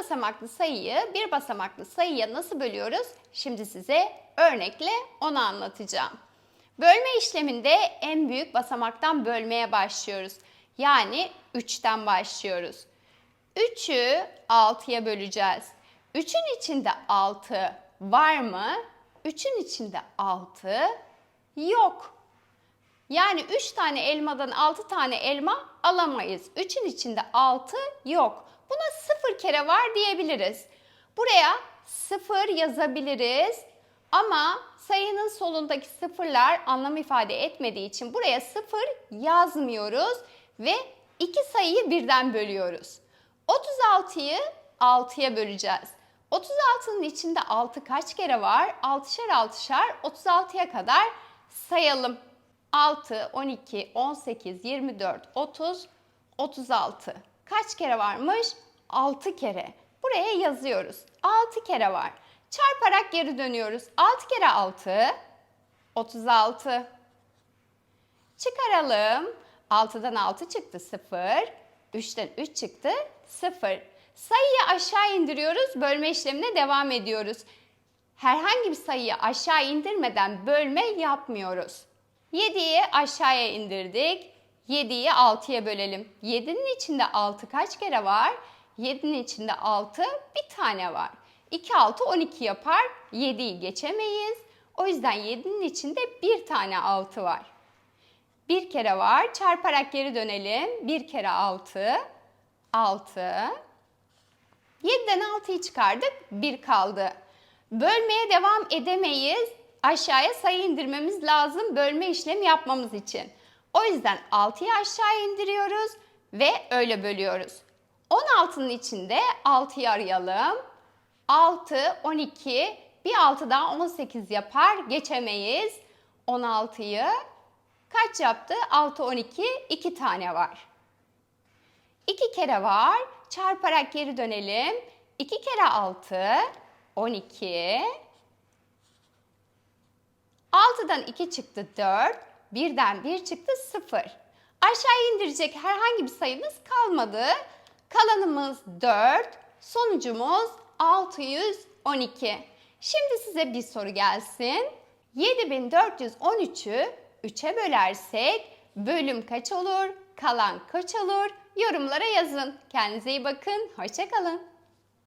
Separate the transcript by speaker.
Speaker 1: basamaklı sayıyı bir basamaklı sayıya nasıl bölüyoruz? Şimdi size örnekle onu anlatacağım. Bölme işleminde en büyük basamaktan bölmeye başlıyoruz. Yani 3'ten başlıyoruz. 3'ü 6'ya böleceğiz. 3'ün içinde 6 var mı? 3'ün içinde 6 yok. Yani 3 tane elmadan 6 tane elma alamayız. 3'ün içinde 6 yok. Buna 0 kere var diyebiliriz. Buraya 0 yazabiliriz. Ama sayının solundaki sıfırlar anlam ifade etmediği için buraya 0 yazmıyoruz ve iki sayıyı birden bölüyoruz. 36'yı 6'ya böleceğiz. 36'nın içinde 6 kaç kere var? 6'şer 6'şer 36'ya kadar sayalım. 6, 12, 18, 24, 30, 36. Kaç kere varmış? 6 kere. Buraya yazıyoruz. 6 kere var. Çarparak geri dönüyoruz. 6 kere 6, 36. Çıkaralım. 6'dan 6 çıktı 0. 3'ten 3 çıktı 0. Sayıyı aşağı indiriyoruz. Bölme işlemine devam ediyoruz. Herhangi bir sayıyı aşağı indirmeden bölme yapmıyoruz. 7'yi aşağıya indirdik. 7'yi 6'ya bölelim. 7'nin içinde 6 kaç kere var? 7'nin içinde 6 bir tane var. 2 6 12 yapar. 7'yi geçemeyiz. O yüzden 7'nin içinde bir tane 6 var. Bir kere var. Çarparak geri dönelim. Bir kere 6. 6. 7'den 6'yı çıkardık. 1 kaldı. Bölmeye devam edemeyiz. Aşağıya sayı indirmemiz lazım bölme işlemi yapmamız için. O yüzden 6'yı aşağı indiriyoruz ve öyle bölüyoruz. 16'nın içinde 6'yı arayalım. 6, 12, bir 6 daha 18 yapar. Geçemeyiz. 16'yı kaç yaptı? 6, 12, 2 tane var. 2 kere var. Çarparak geri dönelim. 2 kere 6, 12. 6'dan 2 çıktı 4. 1'den 1 çıktı 0. Aşağı indirecek herhangi bir sayımız kalmadı. Kalanımız 4. Sonucumuz 612. Şimdi size bir soru gelsin. 7413'ü 3'e bölersek bölüm kaç olur? Kalan kaç olur? Yorumlara yazın. Kendinize iyi bakın. Hoşçakalın.